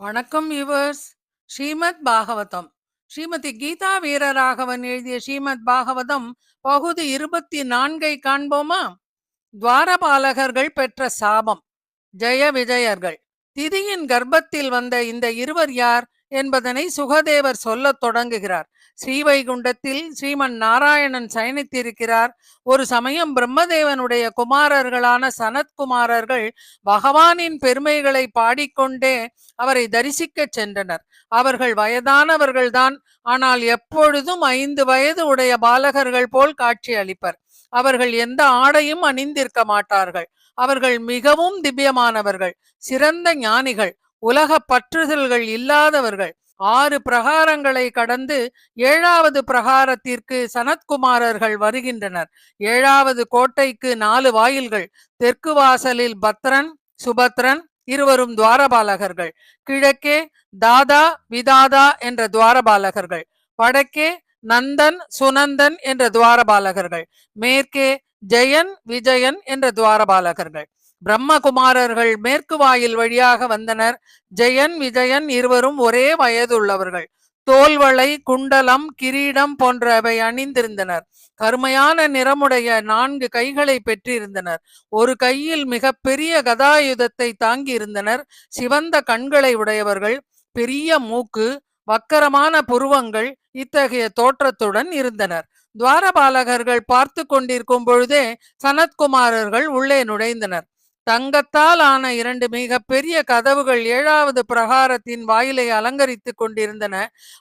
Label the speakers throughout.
Speaker 1: வணக்கம் யுவர்ஸ் ஸ்ரீமத் பாகவதம். ஸ்ரீமதி கீதா வீரராகவன் எழுதிய ஸ்ரீமத் பாகவதம் பகுதி இருபத்தி நான்கை காண்போமா? துவாரபாலகர்கள் பெற்ற சாபம். ஜெய விஜயர்கள். திதியின் கர்ப்பத்தில் வந்த இந்த இருவர் யார்? என்பதனை சுகதேவர் சொல்லத் தொடங்குகிறார். ஸ்ரீவைகுண்டத்தில் ஸ்ரீமன் நாராயணன் சயனித்திருக்கிறார். ஒரு சமயம் பிரம்மதேவனுடைய குமாரர்களான சனத்குமாரர்கள் பகவானின் பெருமைகளை பாடிக்கொண்டே அவரை தரிசிக்க சென்றனர். அவர்கள் வயதானவர்கள்தான். ஆனால் எப்பொழுதும் ஐந்து வயது உடைய பாலகர்கள் போல் காட்சி அளிப்பர். அவர்கள் எந்த ஆடையும் அணிந்திருக்க மாட்டார்கள். அவர்கள் மிகவும் திவ்யமானவர்கள். சிறந்த ஞானிகள். உலக பற்றுதல்கள் இல்லாதவர்கள். ஆறு பிரகாரங்களை கடந்து ஏழாவது பிரகாரத்திற்கு சனத்குமாரர்கள் வருகின்றனர். ஏழாவது கோட்டைக்கு நாலு வாயில்கள் தெற்கு வாசலில் பத்ரன் சுபத்ரன் இருவரும் துவாரபாலகர்கள். கிழக்கே தாதா விதாதா என்ற துவாரபாலகர்கள். வடக்கே நந்தன் சுனந்தன் என்ற துவாரபாலகர்கள். மேற்கே ஜெயன் விஜயன் என்ற துவாரபாலகர்கள். பிரம்மகுமாரர்கள் மேற்கு வாயில் வழியாக வந்தனர். ஜெயன் விஜயன் இருவரும் ஒரே வயதுள்ளவர்கள். தோல்வளை குண்டலம் கிரீடம் போன்றவை அணிந்திருந்தனர். கருமையான நிறமுடைய நான்கு கைகளை பெற்றிருந்தனர். ஒரு கையில் மிக பெரிய கதாயுதத்தை தாங்கி இருந்தனர் சிவந்த கண்களை உடையவர்கள். பெரிய மூக்கு வக்கரமான புருவங்கள் இத்தகைய தோற்றத்துடன் இருந்தனர். துவாரபாலகர்கள் பார்த்து கொண்டிருக்கும் பொழுதே சனத்குமாரர்கள் உள்ளே நுழைந்தனர். தங்கத்தால் ஆன இரண்டு மிக பெரிய கதவுகள் ஏழாவது பிரகாரத்தின் வாயிலை அலங்கரித்துக் கொண்டிருந்தன.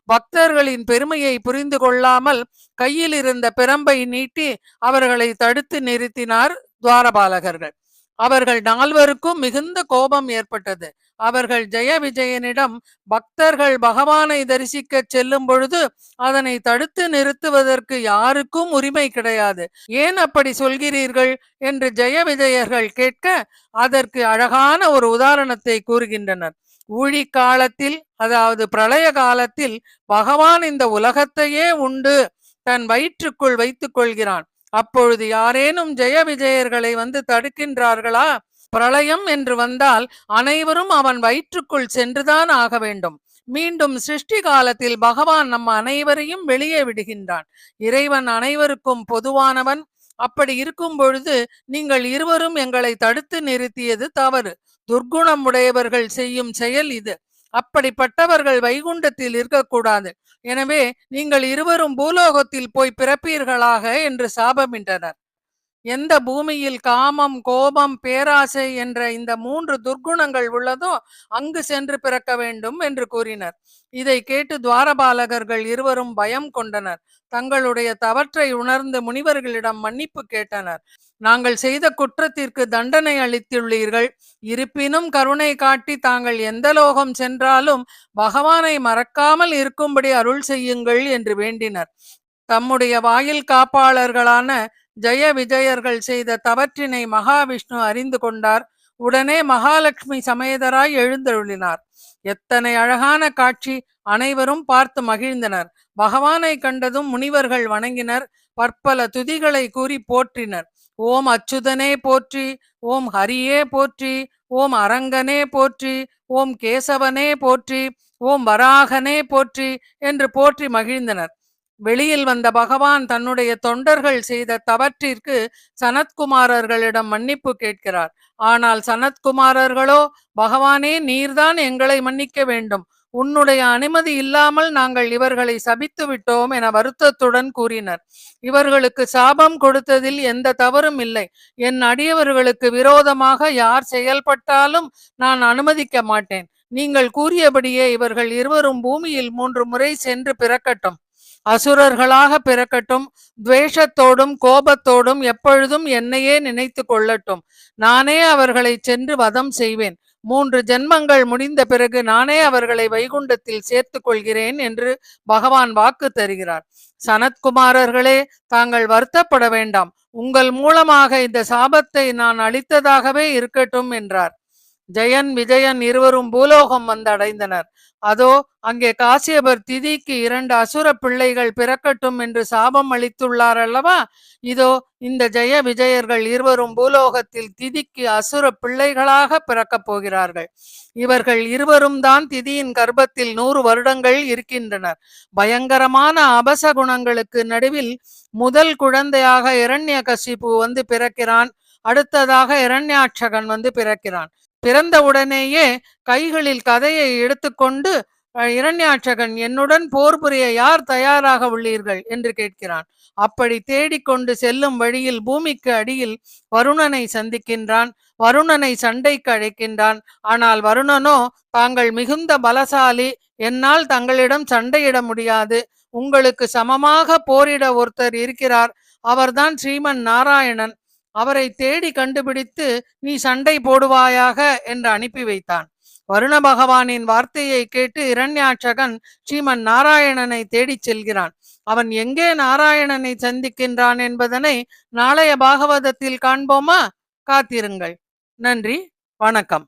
Speaker 1: பக்தர்களின் பெருமையை புரிந்து கொள்ளாமல் கையில் இருந்த பிரம்பை நீட்டி அவர்களை தடுத்து நிறுத்தினார் துவாரபாலகர்கள். அவர்கள் நால்வருக்கும் மிகுந்த கோபம் ஏற்பட்டது. அவர்கள் ஜெய விஜயனிடம் பக்தர்கள் பகவானை தரிசிக்க செல்லும் பொழுது அதனை தடுத்து நிறுத்துவதற்கு யாருக்கும் உரிமை கிடையாது. ஏன் அப்படி சொல்கிறீர்கள்? என்று ஜெய விஜயர்கள் கேட்க அதற்கு அழகான ஒரு உதாரணத்தை கூறுகின்றனர். ஊழி காலத்தில் அதாவது பிரளய காலத்தில் பகவான் இந்த உலகத்தையே உண்டு தன் வயிற்றுக்குள் வைத்துக் கொள்கிறான். அப்பொழுது யாரேனும் ஜெய விஜயர்களை வந்து தடுக்கின்றார்களா? பிரளயம் என்று வந்தால் அனைவரும் அவன் வயிற்றுக்குள் சென்றுதான் ஆக வேண்டும். மீண்டும் சிருஷ்டி காலத்தில் பகவான் நம் அனைவரையும் வெளியே விடுகின்றான். இறைவன் அனைவருக்கும் பொதுவானவன். அப்படி இருக்கும் பொழுது நீங்கள் இருவரும் எங்களை தடுத்து நிறுத்தியது தவறு. துர்க்குணம் உடையவர்கள் செய்யும் செயல் இது. அப்படிப்பட்டவர்கள் வைகுண்டத்தில் இருக்கக்கூடாது. எனவே நீங்கள் இருவரும் பூலோகத்தில் போய் பிறப்பீர்களாக என்று சாபமின்றனர் எந்த பூமியில் காமம் கோபம் பேராசை என்ற இந்த மூன்று துர்க்குணங்கள் உள்ளதோ அங்கு சென்று பிறக்க வேண்டும் என்று கூறினர். இதை கேட்டு துவாரபாலகர்கள் இருவரும் பயம் கொண்டனர். தங்களுடைய தவற்றை உணர்ந்து முனிவர்களிடம் மன்னிப்பு கேட்டனர். நாங்கள் செய்த குற்றத்திற்கு தண்டனை அளித்துள்ளீர்கள். இருப்பினும் கருணை காட்டி தாங்கள் எந்த லோகம் சென்றாலும் பகவானை மறக்காமல் இருக்கும்படி அருள் செய்யுங்கள் என்று வேண்டினர். தம்முடைய வாயில் காப்பாளர்களான ஜெய விஜயர்கள் செய்த தவற்றினை மகாவிஷ்ணு அறிந்து கொண்டார். உடனே மகாலட்சுமி சமேதராய் எழுந்தருளினார். எத்தனை அழகான காட்சி அனைவரும் பார்த்து மகிழ்ந்தனர். பகவானை கண்டதும் முனிவர்கள் வணங்கினர். பற்பல துதிகளை கூறி போற்றினர். ஓம் அச்சுதனே போற்றி ஓம் ஹரியே போற்றி ஓம் அரங்கனே போற்றி ஓம் கேசவனே போற்றி ஓம் வராகனே போற்றி என்று போற்றி மகிழ்ந்தனர். வெளியில் வந்த பகவான் தன்னுடைய தொண்டர்கள் செய்த தவற்றிற்கு சனத்குமாரர்களிடம் மன்னிப்பு கேட்கிறார். ஆனால் சனத்குமாரர்களோ பகவானே நீர்தான் எங்களை மன்னிக்க வேண்டும். உன்னுடைய அனுமதி இல்லாமல் நாங்கள் இவர்களை சபித்து விட்டோம் என வருத்தத்துடன் கூறினர். இவர்களுக்கு சாபம் கொடுத்ததில் எந்த தவறும் இல்லை. என் அடியவர்களுக்கு விரோதமாக யார் செயல்பட்டாலும் நான் அனுமதிக்க மாட்டேன். நீங்கள் கூறியபடியே இவர்கள் இருவரும் பூமியில் மூன்று முறை சென்று பிறக்கட்டும். அசுரர்களாக பிறக்கட்டும் துவேஷத்தோடும் கோபத்தோடும் எப்பொழுதும் என்னையே நினைத்து கொள்ளட்டும். நானே அவர்களை சென்று வதம் செய்வேன். மூன்று ஜென்மங்கள் முடிந்த பிறகு நானே அவர்களை வைகுண்டத்தில் சேர்த்து கொள்கிறேன் என்று பகவான் வாக்கு தருகிறார். சனத்குமாரர்களே தாங்கள் வருத்தப்பட வேண்டாம். உங்கள் மூலமாக இந்த சாபத்தை நான் அளித்ததாகவே இருக்கட்டும் என்றார். ஜெயன் விஜயன் இருவரும் பூலோகம் வந்தடைந்தனர். அதோ அங்கே காசியபர் திதிக்கு இரண்டு அசுர பிள்ளைகள் பிறக்கட்டும் என்று சாபம் அளித்துள்ளார் அல்லவா இதோ இந்த ஜெய விஜயர்கள் இருவரும் பூலோகத்தில் திதிக்கு அசுர பிள்ளைகளாக பிறக்கப் போகிறார்கள். இவர்கள் இருவரும் தான் திதியின் கர்ப்பத்தில் நூறு வருடங்கள் இருக்கின்றனர். பயங்கரமான அபச குணங்களுக்கு நடுவில் முதல் குழந்தையாக இரண்ய கசிப்பு வந்து பிறக்கிறான். அடுத்ததாக இரண்யாட்சகன் வந்து பிறக்கிறான். பிறந்தவுடனேயே கைகளில் கதையை எடுத்துக்கொண்டு இரண்யாட்சகன் என்னுடன் போர் புரிய யார் தயாராக உள்ளீர்கள்? என்று கேட்கிறான். அப்படி தேடிக்கொண்டு செல்லும் வழியில் பூமிக்கு அடியில் வருணனை சந்திக்கின்றான். வருணனை சண்டைக்கு அழைக்கின்றான். ஆனால் வருணனோ தாங்கள் மிகுந்த பலசாலி. என்னால் தங்களிடம் சண்டையிட முடியாது. உங்களுக்கு சமமாக போரிட ஒருத்தர் இருக்கிறார். அவர்தான் ஸ்ரீமன் நாராயணன். அவரை தேடி கண்டுபிடித்து நீ சண்டை போடுவாயாக என்று அனுப்பி வைத்தான். வருண பகவானின் வார்த்தையை கேட்டு இரண்யாட்சகன் ஸ்ரீமன் நாராயணனை தேடிச் செல்கிறான். அவன் எங்கே நாராயணனை சந்திக்கின்றான் என்பதனை நாளைய பாகவதத்தில் காண்போமா? காத்திருங்கள். நன்றி. வணக்கம்.